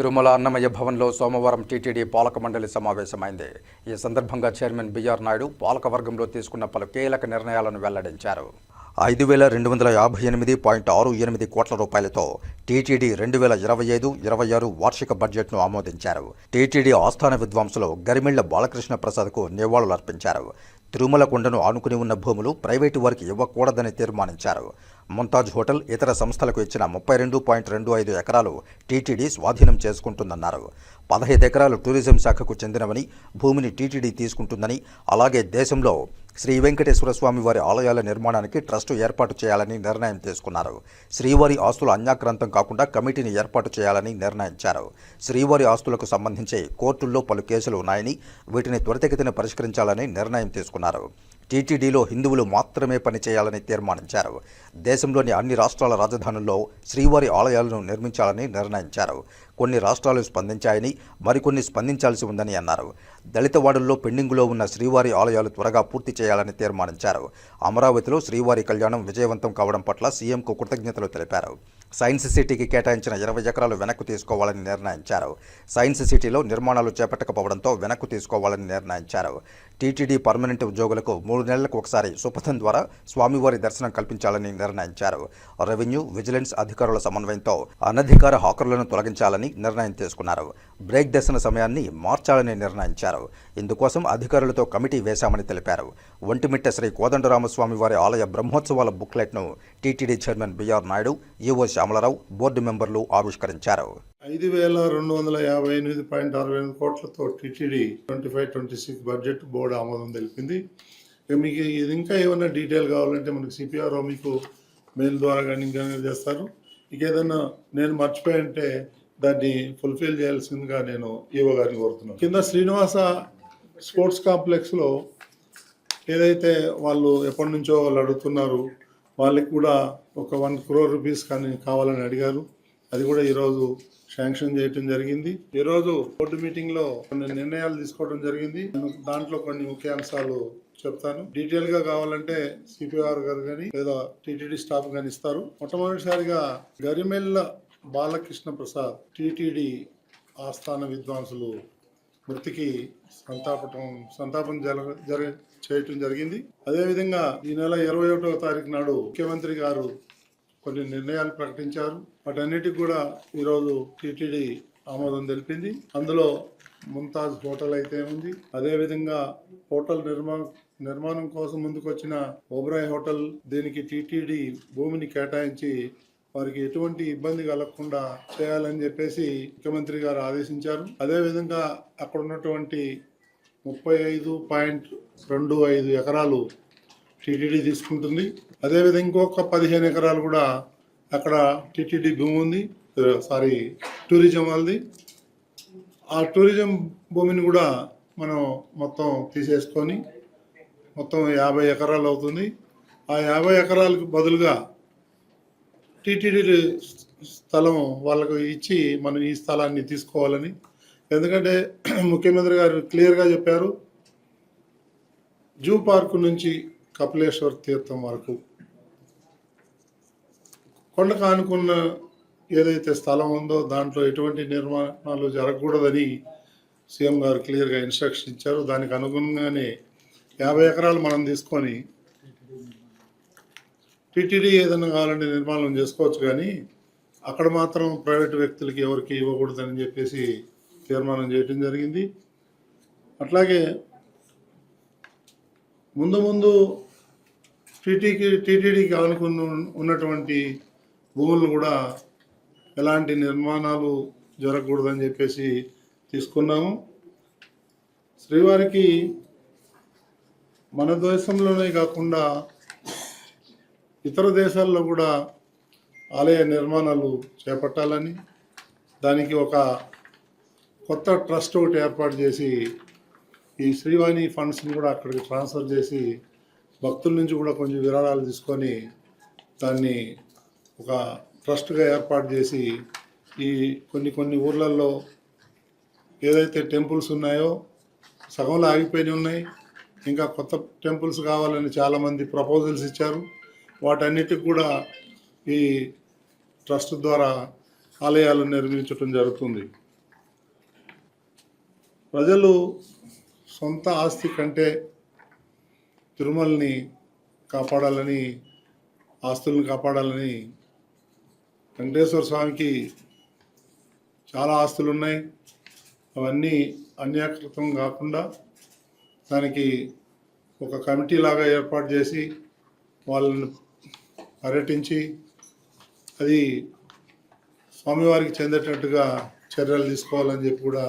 తిరుమల అన్నమయ్య భవన్లో సోమవారం టీటీడీ పాలక మండలి సమావేశమైంది. ఈ సందర్భంగా చైర్మన్ బిఆర్ నాయుడు పాలక వర్గంలో తీసుకున్న పలు కీలక నిర్ణయాలను వెల్లడించారు. ఐదు వేల రెండు వందల యాభై ఎనిమిది పాయింట్ ఆరు ఎనిమిది కోట్ల రూపాయలతో టీటీడీ రెండు వేల ఇరవై ఐదు ఇరవై ఆరు వార్షిక బడ్జెట్ను ఆమోదించారు. టీటీడీ ఆస్థాన విద్వాంసులు గరిమిళ్ళ బాలకృష్ణ ప్రసాద్కు నివాళులర్పించారు. తిరుమల కొండను ఆనుకుని ఉన్న భూములు ప్రైవేటు వారికి ఇవ్వకూడదని తీర్మానించారు. ముంతాజ్ హోటల్ ఇతర సంస్థలకు ఇచ్చిన ముప్పై రెండు పాయింట్ రెండు ఐదు ఎకరాలు టీటీడీ స్వాధీనం చేసుకుంటుందన్నారు. పదహైదు ఎకరాలు టూరిజం శాఖకు చెందినవని భూమిని టీటీడీ తీసుకుంటుందని అలాగే దేశంలో శ్రీ వెంకటేశ్వర స్వామి వారి ఆలయాల నిర్మాణానికి ట్రస్టు ఏర్పాటు చేయాలని నిర్ణయం తీసుకున్నారు. శ్రీవారి ఆస్తులు అన్యాక్రాంతం కాకుండా కమిటీని ఏర్పాటు చేయాలని నిర్ణయించారు. శ్రీవారి ఆస్తులకు సంబంధించి కోర్టుల్లో పలు కేసులు ఉన్నాయని వీటిని త్వరితగతిన పరిష్కరించాలని నిర్ణయం తీసుకున్నారు. టీటీడీలో హిందువులు మాత్రమే పనిచేయాలని తీర్మానించారు. దేశంలోని అన్ని రాష్ట్రాల రాజధానుల్లో శ్రీవారి ఆలయాలను నిర్మించాలని నిర్ణయించారు. కొన్ని రాష్ట్రాలు స్పందించాయని మరికొన్ని స్పందించాల్సి ఉందని అన్నారు. దళితవాడల్లో పెండింగులో ఉన్న శ్రీవారి ఆలయాలు త్వరగా పూర్తి చేయాలని తీర్మానించారు. అమరావతిలో శ్రీవారి కళ్యాణం విజయవంతం కావడం పట్ల సీఎంకు కృతజ్ఞతలు తెలిపారు. సైన్స్ సిటీకి కేటాయించిన ఇరవై ఎకరాలు వెనక్కు తీసుకోవాలని నిర్ణయించారు. సైన్స్ సిటీలో నిర్మాణాలు చేపట్టకపోవడంతో వెనక్కు తీసుకోవాలని నిర్ణయించారు. టీటీడీ పర్మనెంట్ ఉద్యోగులకు మూడు నెలలకు ఒకసారి సుపథం ద్వారా స్వామివారి దర్శనం కల్పించాలని నిర్ణయించారు. రెవెన్యూ విజిలెన్స్ అధికారుల సమన్వయంతో అనధికార హాకర్లను తొలగించాలని నిర్ణయం తీసుకున్నారు. బ్రేక్ దర్శన సమయాన్ని మార్చాలని నిర్ణయించారు. ఇందుకోసం అధికారులతో కమిటీ వేశామని తెలిపారు. ఒంటిమిట్ట శ్రీ కోదండరామస్వామి వారి ఆలయ బ్రహ్మోత్సవాల బుక్లెట్ను TTD chairman BR Naidu EO Shyamala Rao board మెంబర్లు ఆవిష్కరించారు. ఐదు వేల రెండు వందల యాభై ఎనిమిది పాయింట్ అరవై ఎనిమిది కోట్లతో TTD twenty five twenty six budget board ఆమోదం తెలిపింది. మీకు ఇది ఇంకా ఏమైనా డీటెయిల్ కావాలంటే మనకి సిపిఆర్ఓ మీకు మెయిల్ ద్వారా కానీ ఇంకా చేస్తారు. ఇక ఏదైనా నేను మర్చిపోయింటే దాన్ని ఫుల్ఫిల్ చేయాల్సిందిగా నేను ఈవో గారిని కోరుతున్నాను. కింద శ్రీనివాస స్పోర్ట్స్ కాంప్లెక్స్లో ఏదైతే వాళ్ళు ఎప్పటి నుంచో వాళ్ళు అడుగుతున్నారు వాళ్ళకి కూడా ఒక వన్ క్రోర్ రూపీస్ కానీ కావాలని అడిగారు. అది కూడా ఈరోజు శాంక్షన్ చేయటం జరిగింది. ఈరోజు బోర్డు మీటింగ్లో కొన్ని నిర్ణయాలు తీసుకోవడం జరిగింది. దాంట్లో కొన్ని ముఖ్యాంశాలు చెప్తాను. డీటెయిల్గా కావాలంటే సిపిఆర్ గారు కానీ లేదా టీటీడీ స్టాఫ్ కానీ ఇస్తారు. మొట్టమొదటిసారిగా గరిమెల్ల బాలకృష్ణ ప్రసాద్ టీటీడీ ఆస్థాన విద్వాంసులు మృతికి సంతాపటం సంతాపం జరగ జర చేయటం జరిగింది. అదేవిధంగా ఈ నెల ఇరవై ఒకటో తారీఖు నాడు ముఖ్యమంత్రి గారు కొన్ని నిర్ణయాలు ప్రకటించారు. వాటన్నిటికి కూడా ఈరోజు టీటీడీ ఆమోదం తెలిపింది. అందులో ముంతాజ్ హోటల్ అయితే ఉంది. అదేవిధంగా హోటల్ నిర్మా నిర్మాణం కోసం ముందుకొచ్చిన ఓబ్రాయ్ హోటల్ దీనికి టీటీడీ భూమిని కేటాయించి వారికి ఎటువంటి ఇబ్బంది కలగకుండా చేయాలని చెప్పేసి ముఖ్యమంత్రి గారు ఆదేశించారు. అదేవిధంగా అక్కడ ఉన్నటువంటి ముప్పై ఐదు పాయింట్ రెండు ఐదు ఎకరాలు టీటీడీ తీసుకుంటుంది. అదేవిధంగా ఇంకొక పదిహేను ఎకరాలు కూడా అక్కడ టీటీడీ భూమి ఉంది. సారీ టూరిజం వాళ్ళది. ఆ టూరిజం భూమిని కూడా మనం మొత్తం తీసేసుకొని మొత్తం యాభై ఎకరాలు అవుతుంది. ఆ యాభై ఎకరాలకు బదులుగా టీటీడీ స్థలం వాళ్ళకు ఇచ్చి మనం ఈ స్థలాన్ని తీసుకోవాలని. ఎందుకంటే ముఖ్యమంత్రి గారు క్లియర్గా చెప్పారు జూ పార్క్ నుంచి కపిలేశ్వర్ తీర్థం వరకు. కొండకు ఆనుకున్న ఏదైతే స్థలం ఉందో దాంట్లో ఎటువంటి నిర్మాణాలు జరగకూడదని సీఎం గారు క్లియర్గా ఇన్స్ట్రక్షన్ ఇచ్చారు. దానికి అనుగుణంగానే యాభై ఎకరాలు మనం తీసుకొని టీటీడీ ఏదైనా కావాలంటే నిర్మాణం చేసుకోవచ్చు కానీ అక్కడ మాత్రం ప్రైవేట్ వ్యక్తులకి ఎవరికి ఇవ్వకూడదని చెప్పేసి తీర్మానం చేయటం జరిగింది. అట్లాగే ముందు ముందు టీటీకి టీటీడీకి ఆనుకుని ఉన్నటువంటి భూములు కూడా ఎలాంటి నిర్మాణాలు జరగకూడదని చెప్పేసి తీసుకున్నాము. శ్రీవారికి మన దేశంలోనే కాకుండా ఇతర దేశాల్లో కూడా ఆలయ నిర్మాణాలు చేపట్టాలని దానికి ఒక కొత్త ట్రస్ట్ ఒకటి ఏర్పాటు చేసి ఈ శ్రీవాణి ఫండ్స్ని కూడా అక్కడికి ట్రాన్స్ఫర్ చేసి భక్తుల నుంచి కూడా కొంచెం విరాళాలు తీసుకొని దాన్ని ఒక ట్రస్ట్గా ఏర్పాటు చేసి ఈ కొన్ని కొన్ని ఊర్లలో ఏదైతే టెంపుల్స్ ఉన్నాయో సగంలో ఆగిపోయి ఉన్నాయి. ఇంకా కొత్త టెంపుల్స్ కావాలని చాలామంది ప్రపోజల్స్ ఇచ్చారు. వాటన్నిటికి కూడా ఈ ట్రస్ట్ ద్వారా ఆలయాలు నిర్మించటం జరుగుతుంది. ప్రజలు సొంత ఆస్తి కంటే తిరుమలని కాపాడాలని ఆస్తులను కాపాడాలని వెంకటేశ్వర స్వామికి చాలా ఆస్తులు ఉన్నాయి అవన్నీ అన్యాకృతం కాకుండా దానికి ఒక కమిటీ లాగా ఏర్పాటు చేసి వాళ్ళని పర్యటించి అది స్వామివారికి చెందేటట్టుగా చర్యలు తీసుకోవాలని చెప్పి కూడా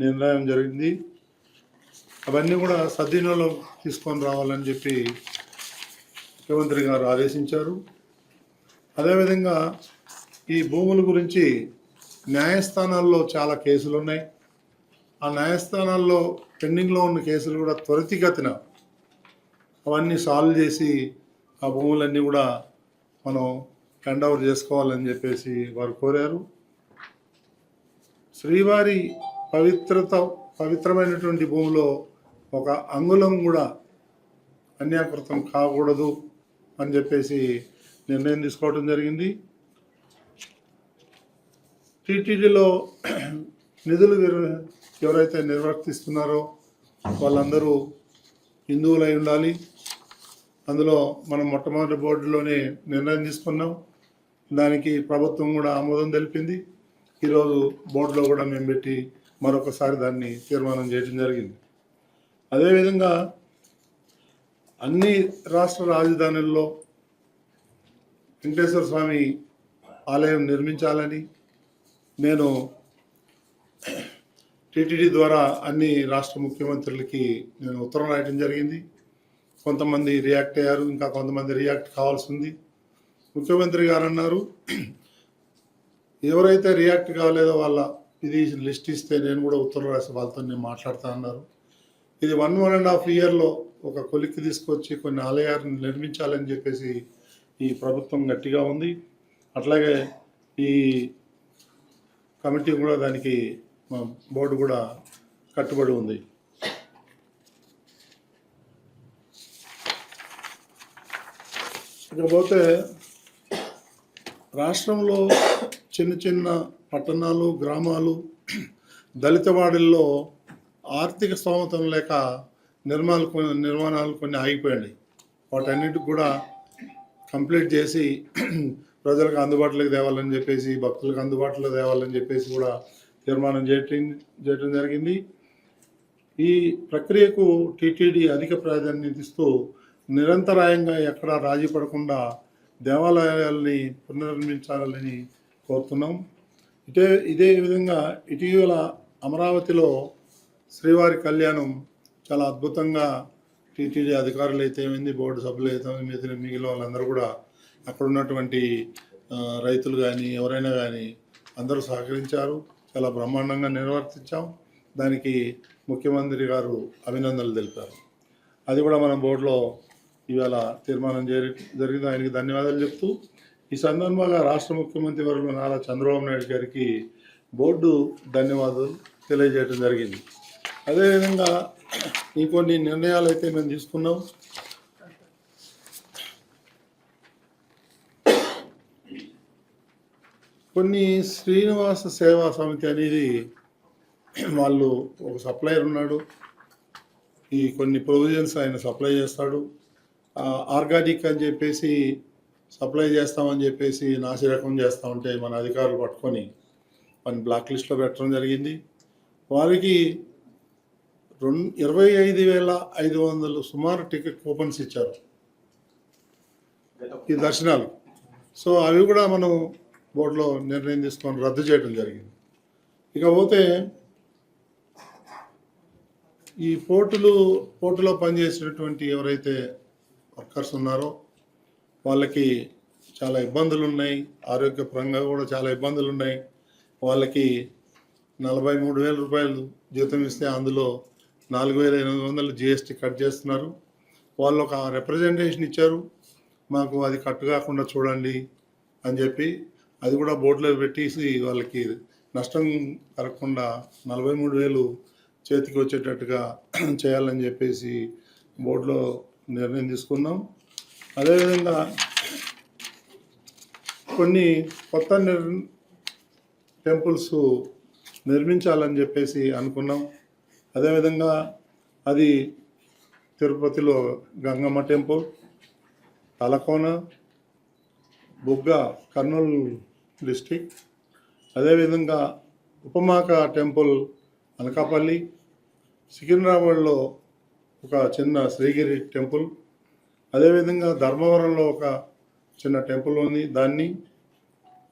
నిర్ణయం జరిగింది. అవన్నీ కూడా సద్వినియోగంలో తీసుకొని రావాలని చెప్పి ముఖ్యమంత్రి గారు ఆదేశించారు. అదేవిధంగా ఈ భూముల గురించి న్యాయస్థానాల్లో చాలా కేసులు ఉన్నాయి. ఆ న్యాయస్థానాల్లో పెండింగ్లో ఉన్న కేసులు కూడా త్వరితగతిన అవన్నీ సాల్వ్ చేసి ఆ భూములన్నీ కూడా మనం హ్యాండ్ ఓవర్ చేసుకోవాలని చెప్పేసి వారు కోరారు. శ్రీవారి పవిత్రత పవిత్రమైనటువంటి భూమిలో ఒక అంగుళం కూడా అన్యాకృతం కాకూడదు అని చెప్పేసి నిర్ణయం తీసుకోవడం జరిగింది. టీటీడీలో నిధులు ఎవరైతే నిర్వర్తిస్తున్నారో వాళ్ళందరూ హిందువులై ఉండాలి. అందులో మనం మొట్టమొదటి బోర్డులోనే నిర్ణయం తీసుకున్నాం. దానికి ప్రభుత్వం కూడా ఆమోదం తెలిపింది. ఈరోజు బోర్డులో కూడా మేము పెట్టి మరొకసారి దాన్ని తీర్మానం చేయడం జరిగింది. అదేవిధంగా అన్ని రాష్ట్ర రాజధానుల్లో వెంకటేశ్వర స్వామి ఆలయం నిర్మించాలని నేను టీటీడీ ద్వారా అన్ని రాష్ట్ర ముఖ్యమంత్రులకి నేను ఉత్తరం రాయటం జరిగింది. కొంతమంది రియాక్ట్ అయ్యారు ఇంకా కొంతమంది రియాక్ట్ కావాల్సి ఉంది ముఖ్యమంత్రి గారు అన్నారు ఎవరైతే రియాక్ట్ కాలేదో వాళ్ళ ఇది లిస్ట్ ఇస్తే నేను కూడా ఉత్తరం రాసి వాళ్ళతో నేను మాట్లాడుతా అన్నారు. ఇది వన్ వన్ అండ్ హాఫ్ ఇయర్లో ఒక కొలిక్కి తీసుకొచ్చి కొన్ని ఆలయాలను నిర్మించాలని చెప్పేసి ఈ ప్రభుత్వం గట్టిగా ఉంది. అట్లాగే ఈ కమిటీ కూడా దానికి బోర్డు కూడా కట్టుబడి ఉంది. ఇకపోతే రాష్ట్రంలో చిన్న చిన్న పట్టణాలు గ్రామాలు దళితవాడల్లో ఆర్థిక స్తోమతం లేక నిర్మాణాలు కొన్ని నిర్మాణాలు కొన్ని ఆగిపోయాయి. వాటన్నిటికి కూడా కంప్లీట్ చేసి ప్రజలకు అందుబాటులోకి తేవాలని చెప్పేసి భక్తులకు అందుబాటులో తేవాలని చెప్పేసి కూడా తీర్మానం చేయటం చేయటం జరిగింది. ఈ ప్రక్రియకు టీటీడీ అధిక ప్రాధాన్యత ఇస్తూ నిరంతరాయంగా ఎక్కడా రాజీ పడకుండా దేవాలయాల్ని పునర్నిర్మించాలని కోరుతున్నాం. ఇదే ఇదే విధంగా ఇటీవల అమరావతిలో శ్రీవారి కళ్యాణం చాలా అద్భుతంగా టీటీడీ అధికారులు అయితే ఏమైంది బోర్డు సభ్యులు అయితే మిగతా మిగిలిన వాళ్ళందరూ కూడా అక్కడ ఉన్నటువంటి రైతులు కానీ ఎవరైనా కానీ అందరూ సహకరించారు. చాలా బ్రహ్మాండంగా నిర్వర్తించాం. దానికి ముఖ్యమంత్రి గారు అభినందనలు తెలిపారు. అది కూడా మనం బోర్డులో ఇవాళ తీర్మానం జరి జరిగింది. ఆయనకి ధన్యవాదాలు చెప్తూ ఈ సందర్భంగా రాష్ట్ర ముఖ్యమంత్రి వర్గ నారా చంద్రబాబు నాయుడు గారికి బోర్డు ధన్యవాదాలు తెలియజేయడం జరిగింది. అదేవిధంగా ఇంకొన్ని నిర్ణయాలు అయితే మేము తీసుకున్నాం. కొన్ని శ్రీనివాస సేవా సమితి అనేది వాళ్ళు ఒక సప్లయర్ ఉన్నాడు. ఈ కొన్ని ప్రొవిజన్స్ ఆయన సప్లై చేస్తాడు. ఆర్గానిక్ అని చెప్పేసి సప్లై చేస్తామని చెప్పేసి నాసిరకం చేస్తా ఉంటే మన అధికారులు పట్టుకొని మన బ్లాక్ లిస్ట్లో పెట్టడం జరిగింది. వారికి రెండు ఇరవై ఐదు వేల ఐదు వందలు సుమారు టికెట్ కూపన్స్ ఇచ్చారు. ఈ దర్శనాలు. సో అవి కూడా మనం బోర్డులో నిర్ణయం తీసుకొని రద్దు చేయడం జరిగింది. ఇకపోతే ఈ పోర్టులు పోర్టులో పనిచేసినటువంటి ఎవరైతే వర్కర్స్ ఉన్నారో వాళ్ళకి చాలా ఇబ్బందులు ఉన్నాయి ఆరోగ్యపరంగా కూడా చాలా ఇబ్బందులు ఉన్నాయి వాళ్ళకి నలభై మూడు వేల రూపాయలు జీతం ఇస్తే అందులో నాలుగు వేల ఎనిమిది వందలు జిఎస్టీ కట్ చేస్తున్నారు. వాళ్ళు ఒక రిప్రజెంటేషన్ ఇచ్చారు. మాకు అది కట్ కాకుండా చూడండి అని చెప్పి అది కూడా బోర్డులో పెట్టేసి వాళ్ళకి నష్టం కలగకుండా నలభై మూడు వేలు చేతికి వచ్చేటట్టుగా చేయాలని చెప్పేసి బోర్డులో నిర్ణయం తీసుకున్నాం. అదేవిధంగా కొన్ని కొత్త నిర్ టెంపుల్స్ నిర్మించాలని చెప్పేసి అనుకున్నాం. అదేవిధంగా అది తిరుపతిలో గంగమ్మ టెంపుల్ తలకోన బుగ్గ కర్నూలు డిస్టిక్ అదేవిధంగా ఉపమాక టెంపుల్ అనకాపల్లి సికింద్రాబాద్లో ఒక చిన్న శ్రీగిరి టెంపుల్. అదేవిధంగా ధర్మవరంలో ఒక చిన్న టెంపుల్ ఉంది. దాన్ని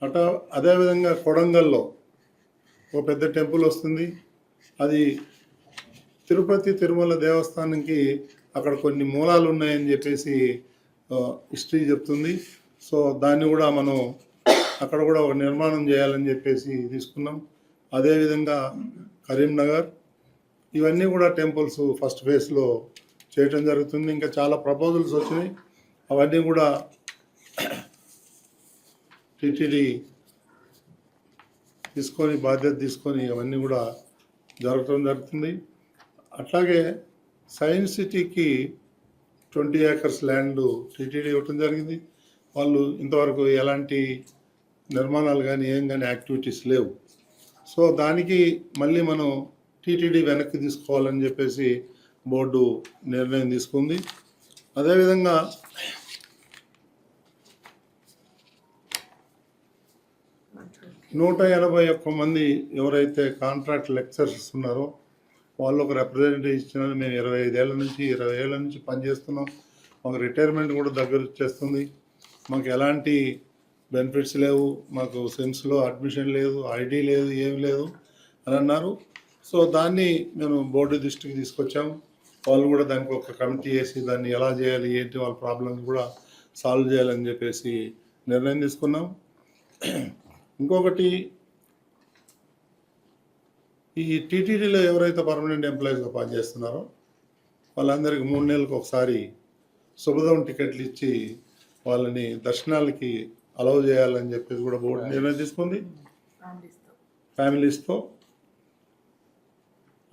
అట అదేవిధంగా కొడంగల్లో ఒక పెద్ద టెంపుల్ వస్తుంది. అది తిరుపతి తిరుమల దేవస్థానంకి అక్కడ కొన్ని మూలాలు ఉన్నాయని చెప్పేసి హిస్టరీ చెప్తుంది. సో దాన్ని కూడా మనం అక్కడ కూడా ఒక నిర్మాణం చేయాలని చెప్పేసి తీసుకున్నాం. అదేవిధంగా కరీంనగర్ ఇవన్నీ కూడా టెంపుల్స్ ఫస్ట్ ఫేజ్లో చేయటం జరుగుతుంది. ఇంకా చాలా ప్రపోజల్స్ వచ్చినాయి. అవన్నీ కూడా టీటీడీ తీసుకొని బాధ్యత తీసుకొని అవన్నీ కూడా జరగటం జరుగుతుంది. అట్లాగే సైన్స్ సిటీకి ట్వంటీ ఏకర్స్ ల్యాండ్ టీటీడీ ఇవ్వటం జరిగింది. వాళ్ళు ఇంతవరకు ఎలాంటి నిర్మాణాలు కానీ ఏం కానీ యాక్టివిటీస్ లేవు. సో దానికి మళ్ళీ మనం టీటీడీ వెనక్కి తీసుకోవాలని చెప్పేసి బోర్డు నిర్ణయం తీసుకుంది. అదేవిధంగా నూట ఎనభై ఒక్క మంది ఎవరైతే కాంట్రాక్ట్ లెక్చరర్స్ ఉన్నారో వాళ్ళు ఒక రిప్రజెంటేటివ్ ఇచ్చినారు. మేము ఇరవై ఐదేళ్ళ నుంచి ఇరవై ఏళ్ళ నుంచి పనిచేస్తున్నాం మాకు రిటైర్మెంట్ కూడా దగ్గర వచ్చేస్తుంది. మాకు ఎలాంటి బెనిఫిట్స్ లేవు. మాకు సెన్స్లో అడ్మిషన్ లేదు ఐడి లేదు ఏమి లేదు అని అన్నారు. సో దాన్ని మేము బోర్డు దృష్టికి తీసుకొచ్చాము వాళ్ళు కూడా దానికి ఒక కమిటీ వేసి దాన్ని ఎలా చేయాలి ఏంటి వాళ్ళ ప్రాబ్లమ్స్ కూడా సాల్వ్ చేయాలని చెప్పేసి నిర్ణయం తీసుకున్నాం. ఇంకొకటి ఈ టీటీడీలో ఎవరైతే పర్మనెంట్ ఎంప్లాయీస్గా పనిచేస్తున్నారో వాళ్ళందరికీ మూడు నెలలకు ఒకసారి శుభదం టికెట్లు ఇచ్చి వాళ్ళని దర్శనాలకి అలౌ చేయాలని చెప్పేసి కూడా బోర్డు నిర్ణయం తీసుకుంది. ఫ్యామిలీస్తో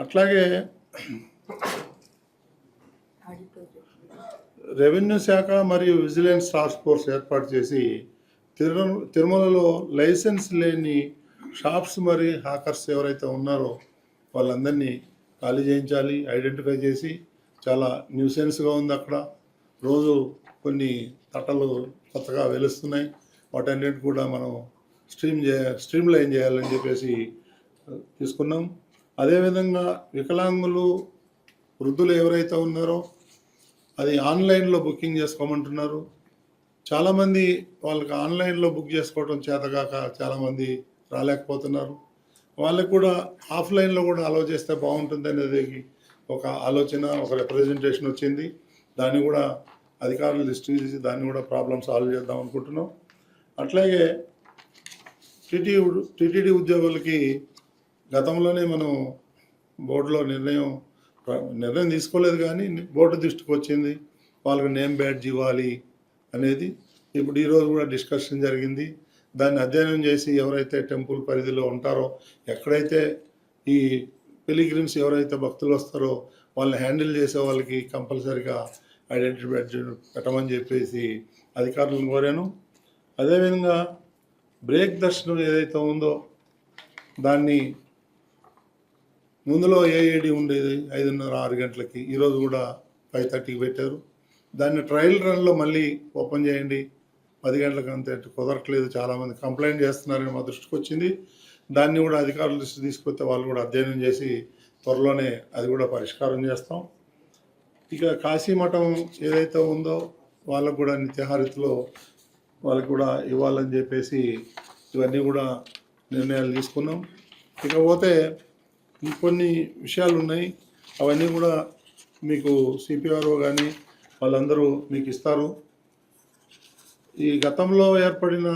అట్లాగే రెవెన్యూ శాఖ మరియు విజిలెన్స్ టాస్క్ ఫోర్స్ ఏర్పాటు చేసి తిరు తిరుమలలో లైసెన్స్ లేని షాప్స్ మరి హ్యాకర్స్ ఎవరైతే ఉన్నారో వాళ్ళందరినీ ఖాళీ చేయించాలి ఐడెంటిఫై చేసి చాలా న్యూసెన్స్గా ఉంది అక్కడ. రోజు కొన్ని తట్టలు కొత్తగా వెలుస్తున్నాయి. వాటన్నిటి కూడా మనం స్ట్రీమ్ చే స్ట్రీమ్ లైన్ చేయాలని చెప్పేసి తీసుకున్నాం. అదేవిధంగా వికలాంగులు వృద్ధులు ఎవరైతే ఉన్నారో అది ఆన్లైన్లో బుకింగ్ చేసుకోమంటున్నారు. చాలామంది వాళ్ళకి ఆన్లైన్లో బుక్ చేసుకోవడం చేతగాక చాలామంది రాలేకపోతున్నారు. వాళ్ళకి కూడా ఆఫ్లైన్లో కూడా అలో చేస్తే బాగుంటుంది అనేది ఒక ఆలోచన ఒక రిప్రజెంటేషన్ వచ్చింది. దాన్ని కూడా అధికారులు లిస్ట్ చేసి దాన్ని కూడా ప్రాబ్లమ్ సాల్వ్ చేద్దాం అనుకుంటున్నాం. అట్లాగే టీటీ టీటీడీ ఉద్యోగులకి గతంలోనే మనం బోర్డులో నిర్ణయం నిర్ణయం తీసుకోలేదు కానీ బోర్డు దృష్టికి వచ్చింది. వాళ్ళకి నేమ్ బ్యాడ్జ్ ఇవ్వాలి అనేది ఇప్పుడు ఈరోజు కూడా డిస్కషన్ జరిగింది. దాన్ని అధ్యయనం చేసి ఎవరైతే టెంపుల్ పరిధిలో ఉంటారో ఎక్కడైతే ఈ పిలిగ్రిమ్స్ ఎవరైతే భక్తులు వస్తారో వాళ్ళని హ్యాండిల్ చేసే వాళ్ళకి కంపల్సరిగా ఐడెంటిటీ బ్యాడ్జ్ పెట్టమని చెప్పేసి అధికారులను కోరాను. అదేవిధంగా బ్రేక్ దర్శనం ఏదైతే ఉందో దాన్ని ముందులో ఏఏడి ఉండేది ఐదున్నర ఆరు గంటలకి. ఈరోజు కూడా ఫైవ్ థర్టీకి పెట్టారు. దాన్ని ట్రయల్ రన్లో మళ్ళీ ఓపెన్ చేయండి. పది గంటలకు అంతే కుదరట్లేదు. చాలామంది కంప్లైంట్ చేస్తున్నారని మా దృష్టికి వచ్చింది. దాన్ని కూడా అధికారుల దృష్టి తీసుకొస్తే వాళ్ళు కూడా అధ్యయనం చేసి త్వరలోనే అది కూడా పరిష్కారం చేస్తాం. ఇక కాశీమఠం ఏదైతే ఉందో వాళ్ళకు కూడా నిత్యహారితిలో వాళ్ళకి కూడా ఇవ్వాలని చెప్పేసి ఇవన్నీ కూడా నిర్ణయాలు తీసుకున్నాం. ఇకపోతే ఇంకొన్ని విషయాలు ఉన్నాయి అవన్నీ కూడా మీకు సిపిఆర్ఓ కానీ వాళ్ళందరూ మీకు ఇస్తారు. ఈ గతంలో ఏర్పడిన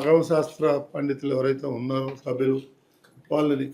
అగమశాస్త్ర పండితులు ఎవరైతే ఉన్నారో సభ్యులు వాళ్ళని